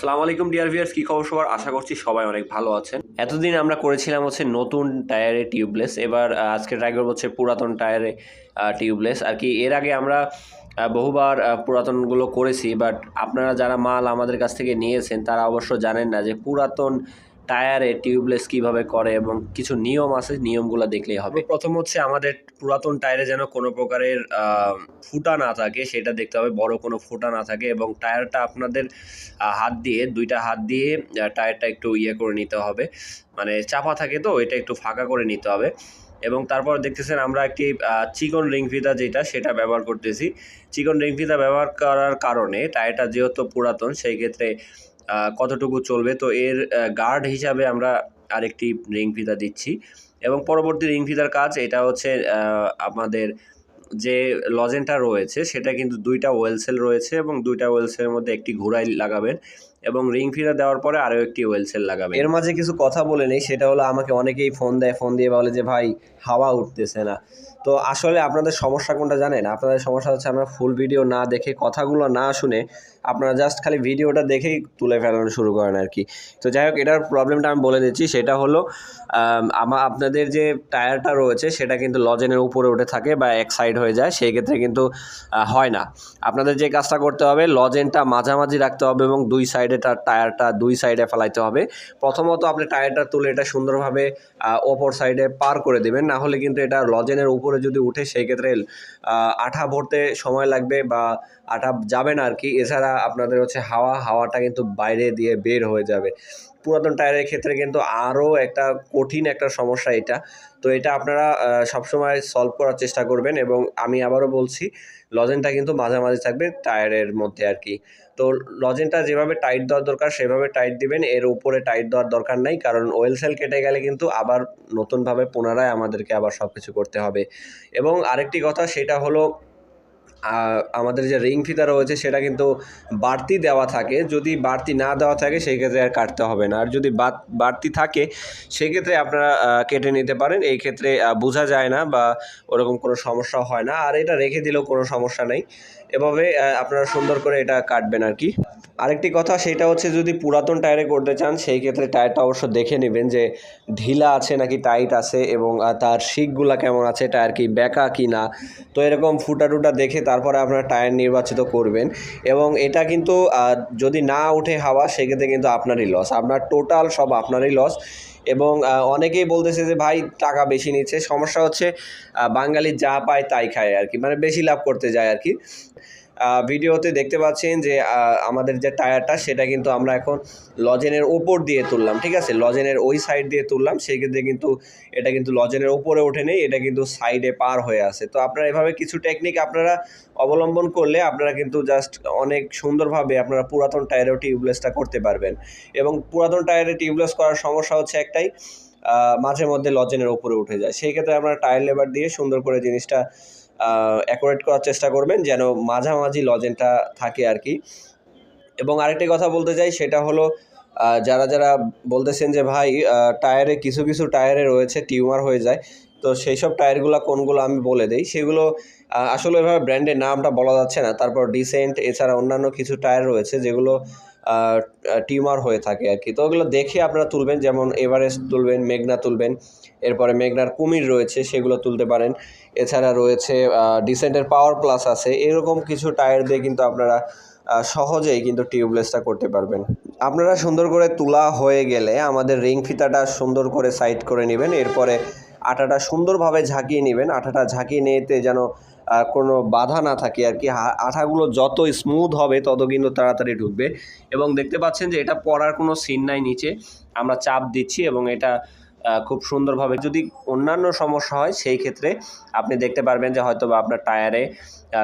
সালাম আলাইকুম deer viewers কী খবর সবার? আশা করছি সবাই অনেক ভালো আছেন। এতদিন আমরা করেছিলাম হচ্ছে নতুন টায়ারে টিউবলেস, এবার আজকের আজকে ট্রাই হচ্ছে পুরাতন টায়ারে টিউবলেস। আর কি, এর আগে আমরা বহুবার পুরাতনগুলো করেছি বাট আপনারা যারা মাল আমাদের কাছ থেকে নিয়েছেন, তারা অবশ্য জানেন না যে পুরাতন টায়ারে টিউবলেস কীভাবে করে এবং কিছু নিয়ম আছে, নিয়মগুলো দেখলেই হবে। প্রথম হচ্ছে আমাদের পুরাতন টায়ারে যেন কোনো প্রকারের ফুটা না থাকে, সেটা দেখতে হবে। বড় কোনো ফুটা না থাকে এবং টায়ারটা আপনাদের হাত দিয়ে, দুইটা হাত দিয়ে টায়ারটা একটু ইয়ে করে নিতে হবে। মানে চাপা থাকে তো, এটা একটু ফাঁকা করে নিতে হবে। এবং তারপর দেখতেছেন আমরা একটি চিকন রিং ফিতা যেটা, সেটা ব্যবহার করতেছি। চিকন রিং ফিতা ব্যবহার করার কারণে টায়ারটা যেহেতু পুরাতন, সেই ক্ষেত্রে কতটুকু চলবে। তো এর গার্ড হিসাবে আমরা আরেকটি রিং ফিতা দিচ্ছি। এবং পরবর্তী রিং ফিতার কাজ এটা হচ্ছে আমাদের যে লজেনটা রয়েছে, সেটা কিন্তু দুইটা ওয়েলসেল রয়েছে এবং দুইটা ওয়েলসেলের মধ্যে একটি ঘোড়াই লাগাবেন। এবং রিং ফিতা দেওয়ার পরে আরও একটি ওয়েলসেল লাগাবে এর মাঝে কিছু কথা বলে নেই সেটা হলো আমাকে অনেকেই ফোন দেয় ফোন দিয়ে বলে যে ভাই হাওয়া উঠতেছে না। তো আসলে আপনাদের সমস্যা কোনটা জানেন? আপনাদের সমস্যা হচ্ছে আমরা ফুল ভিডিও না দেখে কথাগুলো না শুনে আপনারা জাস্ট খালি ভিডিওটা দেখেই তুলে ফেলানো শুরু করেন আর কি। তো যাই হোক এটার প্রবলেমটা আমি বলে দিচ্ছি সেটা হলো আম, আমার আপনাদের যে টায়ারটা রয়েছে সেটা কিন্তু লজেনের উপরে উঠে থাকে বা এক সাইড হয়ে যায় সেই ক্ষেত্রে কিন্তু হয় না। আপনাদের যে কাজটা করতে হবে লজেনটা মাঝামাঝি রাখতে হবে এবং দুই সাইডে তার টায়ারটা দুই সাইডে ফেলাইতে হবে। প্রথমত আপনি টায়ারটা তুলে এটা সুন্দরভাবে ওপর সাইডে পার করে দেবেন। না হলে কিন্তু এটা লজেনের উপরে যদি উঠে সেই ক্ষেত্রে আঠা ভরতে সময় লাগবে বা আঠা যাবে না আর কি এছাড়া আপনাদের হচ্ছে হাওয়া, হাওয়াটা কিন্তু বাইরে দিয়ে বের হয়ে যাবে। পুরাতন টায়ারের ক্ষেত্রে কিন্তু আরও একটা কঠিন একটা সমস্যা এটা। তো এটা আপনারা সবসময় সলভ করার চেষ্টা করবেন এবং আমি আবারও বলছি লজেনটা কিন্তু মাঝামাঝি থাকবে টায়ারের মধ্যে আর কি। তো লজেনটা যেভাবে টাইট দেওয়ার দরকার, সেভাবে টাইট দিবেন। এর উপরে টাইট দেওয়ার দরকার নাই, কারণ ওয়েল সেল কেটে গেলে কিন্তু আবার নতুনভাবে পুনরায় আমাদেরকে আবার সব কিছু করতে হবে। এবং আরেকটি কথা, সেটা হলো আমাদের যে রিং ফিতা রয়েছে সেটা কিন্তু বাড়তি দেওয়া থাকে। যদি বাড়তি না দেওয়া থাকে, সেই ক্ষেত্রে আর কাটতে হবে না। আর যদি বাড়তি থাকে সেক্ষেত্রে আপনারা কেটে নিতে পারেন। এই ক্ষেত্রে বোঝা যায় না বা ওরকম কোনো সমস্যা হয় না। আর এটা রেখে দিলেও কোনো সমস্যা নেই। এভাবে আপনারা সুন্দর করে এটা কাটবেন আর কি। আরেকটি কথা, সেটা হচ্ছে যদি পুরাতন টায়ারে করতে চান, সেই ক্ষেত্রে টায়ারটা অবশ্য দেখে নেবেন যে ঢিলা আছে নাকি টাইট আছে এবং তার শিকগুলা কেমন আছে, টায়ার কি বেঁকা কি না তো এরকম ফুটা টুটা দেখে তারপরে আপনার টায়ার নির্বাচিত করবেন এবং এটা কিন্তু যদি না উঠে হাওয়া, সেক্ষেত্রে কিন্তু আপনারই লস আপনার টোটাল সব আপনারই লস এবং অনেকেই বলতেছে যে, ভাই, টাকা বেশি নিচ্ছে। সমস্যা হচ্ছে বাঙালি যা পায় তাই খায় আর কি। মানে বেশি লাভ করতে যায় আর কি। ভিডিওতে দেখতে পাচ্ছেন যে আমাদের যে টায়ারটা, সেটা কিন্তু আমরা এখন লজেনের ওপর দিয়ে তুললাম, ঠিক আছে? লজেনের ওই সাইড দিয়ে তুললাম সেই ক্ষেত্রে কিন্তু এটা কিন্তু লজেনের ওপরে ওঠে নেই, এটা কিন্তু সাইডে পার হয়ে আছে। তো আপনারা এভাবে কিছু টেকনিক আপনারা অবলম্বন করলে আপনারা কিন্তু জাস্ট অনেক সুন্দরভাবে আপনারা পুরাতন টায়ারেও টিউবলেসটা করতে পারবেন। এবং পুরাতন টায়ারে টিউবলেস করার সমস্যা হচ্ছে একটাই মাঝে মধ্যে লজেনের ওপরে উঠে যায়। সেই ক্ষেত্রে আপনারা টায়ার লেবার দিয়ে সুন্দর করে জিনিসটা অ্যাকোরেট করার চেষ্টা করবেন যেন মাঝামাঝি লজেনটা থাকে আর কি। এবং আরেকটি কথা বলতে চাই, সেটা হলো যারা যারা বলতেছেন যে, ভাই টায়ারে কিছু কিছু টায়ারে রয়েছে, টিউমার হয়ে যায়। তো সেই সব টায়ারগুলো কোনগুলো আমি বলে দেই, সেগুলো আসলে এভাবে ব্র্যান্ডের নামটা বলা যাচ্ছে না। তারপর ডিসেন্ট এছাড়া অন্যান্য কিছু টায়ার রয়েছে যেগুলো টিউমার হয়ে থাকে আর কি। তো ওগুলো দেখে আপনারা তুলবেন, যেমন এভারেস্ট তুলবেন মেঘনা তুলবেন, এরপরে মেঘনার কুমির রয়েছে, সেগুলো তুলতে পারেন। এছাড়া রয়েছে ডিসেন্টের পাওয়ার প্লাস আছে, এরকম কিছু টায়ার দিয়ে কিন্তু আপনারা সহজেই কিন্তু টিউবলেসটা করতে পারবেন। আপনারা সুন্দর করে তোলা হয়ে গেলে আমাদের রিং ফিতাটা সুন্দর করে সাইড করে নেবেন, এরপরে আটাটা সুন্দরভাবে ঝাঁকিয়ে নেবেন, আটাটা ঝাঁকিয়ে নিতে যেন কোনো বাধা না থাকে আর কি। আঠাগুলো যত স্মুথ হবে, তত কিন্তু তাড়াতাড়ি ঢুকবে। এবং দেখতে পাচ্ছেন যে এটা পড়ার কোনো সিন নাই নিচে। আমরা চাপ দিচ্ছি এবং এটা খুব সুন্দরভাবে যদি অন্যান্য সমস্যা হয়, সেই ক্ষেত্রে আপনি দেখতে পারবেন যে হয়তো বা আপনার টায়ারে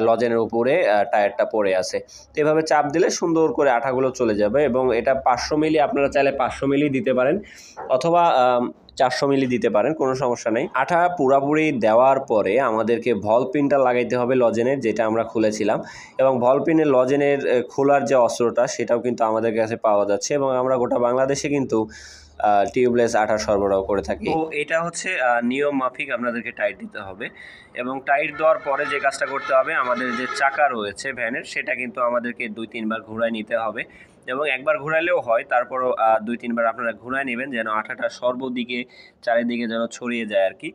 লজেনের উপরে টায়ারটা পড়ে আছে। তো এভাবে চাপ দিলে সুন্দর করে আঠাগুলো চলে যাবে এবং এটা পাঁচশো মিলি, আপনারা চাইলে পাঁচশো মিলি দিতে পারেন অথবা চারশো মিলি দিতে পারেন, কোনো সমস্যা নেই। আঠা পুরাপুরি দেওয়ার পরে আমাদেরকে ভল পিনটা লাগাইতে হবে লজেনের যেটা আমরা খুলেছিলাম এবং ভল পিনের লজেনের খোলার যে অস্ত্রটা, সেটাও কিন্তু আমাদের কাছে পাওয়া যাচ্ছে এবং আমরা গোটা বাংলাদেশে কিন্তু টিউবলেস আঠা সরবরাহ করে থাকি। তো এটা হচ্ছে নিয়ম মাফিক আপনাদেরকে টাইট দিতে হবে এবং টাইট দেওয়ার পরে যে কাজটা করতে হবে আমাদের যে চাকা রয়েছে ভ্যানের সেটা কিন্তু আমাদেরকে দুই তিনবার ঘোরায় নিতে হবে এবং একবার ঘোরালেও হয় তারপরও দুই তিনবার আপনারা ঘুরায় নেবেন যেন আঠাটা সর্বদিকে চারিদিকে যেন ছড়িয়ে যায় আর কি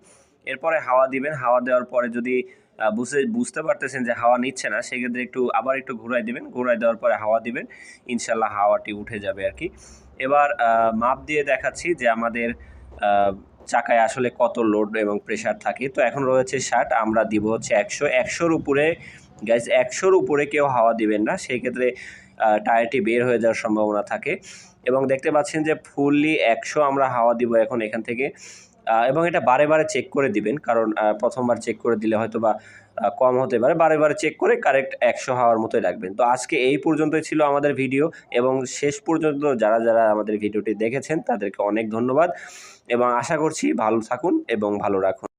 এরপরে হাওয়া দিবেন হাওয়া দেওয়ার পরে যদি আহ, বুঝতে বুঝতে পারতেছেন যে হাওয়া নিচ্ছে না সেক্ষেত্রে একটু আবার একটু ঘুরাই দিবেন ঘুরাই দেওয়ার পরে হাওয়া দিবেন ইনশাল্লাহ হাওয়াটি উঠে যাবে আর কি এবার মাপ দিয়ে দেখাচ্ছি যে আমাদের চাকায় আসলে কত লোড এবং প্রেশার থাকে। তো এখন রয়েছে ষাট, আমরা দিব হচ্ছে একশো। একশোর উপরে গ্যাস একশোর উপরে কেউ হাওয়া দিবেন না। সেই ক্ষেত্রে টায়ারটি বের হয়ে যাওয়ার সম্ভাবনা থাকে। এবং দেখতে পাচ্ছেন যে ফুললি একশো আমরা হাওয়া দিব এখন এখান থেকে। এবং এটা বারে বারে চেক করে দিবেন। কারণ প্রথমবার চেক করে দিলে হয়তো বা কম হতে পারে। বারে বারে চেক করে কারেক্ট একশো হাওয়ার মতোই রাখবেন তো আজকে এই পর্যন্তই ছিল আমাদের ভিডিও এবং শেষ পর্যন্ত যারা যারা আমাদের ভিডিওটি দেখেছেন, তাদেরকে অনেক ধন্যবাদ এবং আশা করছি ভালো থাকুন এবং ভালো রাখুন।